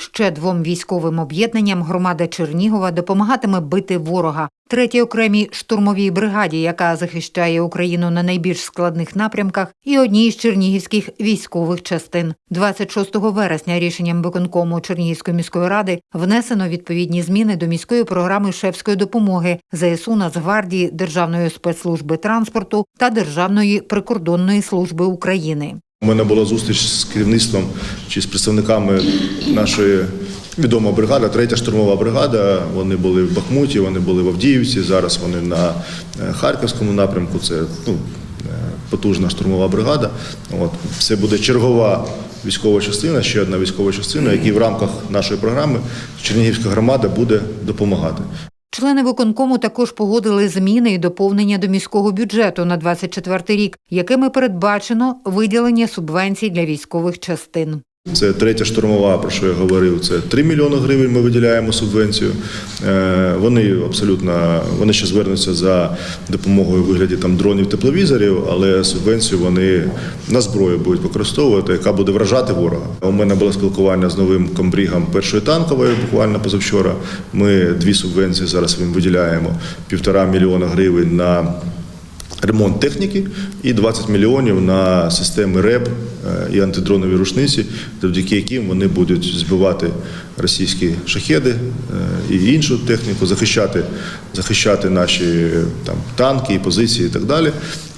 Ще двом військовим об'єднанням громада Чернігова допомагатиме бити ворога. Третій окремій штурмовій бригаді, яка захищає Україну на найбільш складних напрямках, і одній з чернігівських військових частин. 26 вересня рішенням виконкому Чернігівської міської ради внесено відповідні зміни до міської програми шефської допомоги ЗСУ Нацгвардії, Державної спецслужби транспорту та Державної прикордонної служби України. У мене була зустріч з керівництвом чи з представниками нашої відомої бригади, третя штурмова бригада. Вони були в Бахмуті, вони були в Авдіївці. Зараз вони на е, Харківському напрямку. Це ну, е, потужна штурмова бригада. От це буде чергова військова частина, ще одна військова частина, якій в рамках нашої програми Чернігівська громада буде допомагати. Члени виконкому також погодили зміни і доповнення до міського бюджету на 24 рік, якими передбачено виділення субвенцій для військових частин. Це третя штурмова, про що я говорив. Це 3 мільйони гривень. Ми виділяємо субвенцію. Е, Вони абсолютно вони ще звернуться за допомогою у вигляді там дронів, тепловізорів, але субвенцію вони на зброю будуть використовувати, яка буде вражати ворога. У мене було спілкування з новим комбрігом першої танкової, буквально позавчора. Ми дві субвенції зараз їм виділяємо півтора мільйона гривень на ремонт техніки і 20 мільйонів на системи РЕБ е, і антидронові рушниці, завдяки яким вони будуть збивати російські шахеди е, і іншу техніку, захищати, захищати наші там, танки і позиції і так далі,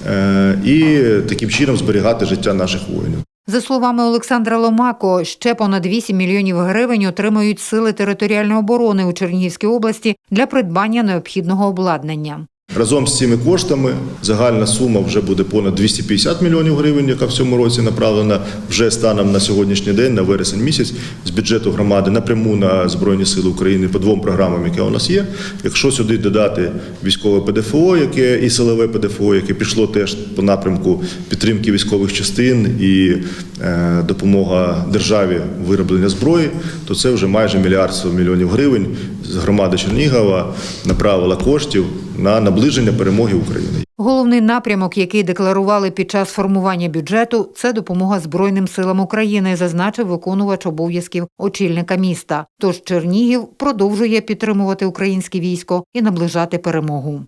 Е, і таким чином зберігати життя наших воїнів. За словами Олександра Ломако, ще понад 8 мільйонів гривень отримають сили територіальної оборони у Чернігівській області для придбання необхідного обладнання. Разом з цими коштами загальна сума вже буде понад 250 мільйонів гривень, яка в цьому році направлена вже станом на сьогоднішній день, на вересень місяць, з бюджету громади напряму на Збройні Сили України по двом програмам, які у нас є. Якщо сюди додати військове ПДФО, яке і силове ПДФО, яке пішло теж по напрямку підтримки військових частин і е, допомога державі вироблення зброї, то це вже майже мільярд 100 мільйонів гривень з громади Чернігова направила коштів на наближення перемоги України. Головний напрямок, який декларували під час формування бюджету, це допомога Збройним силам України, зазначив виконувач обов'язків очільника міста. Тож Чернігів продовжує підтримувати українське військо і наближати перемогу.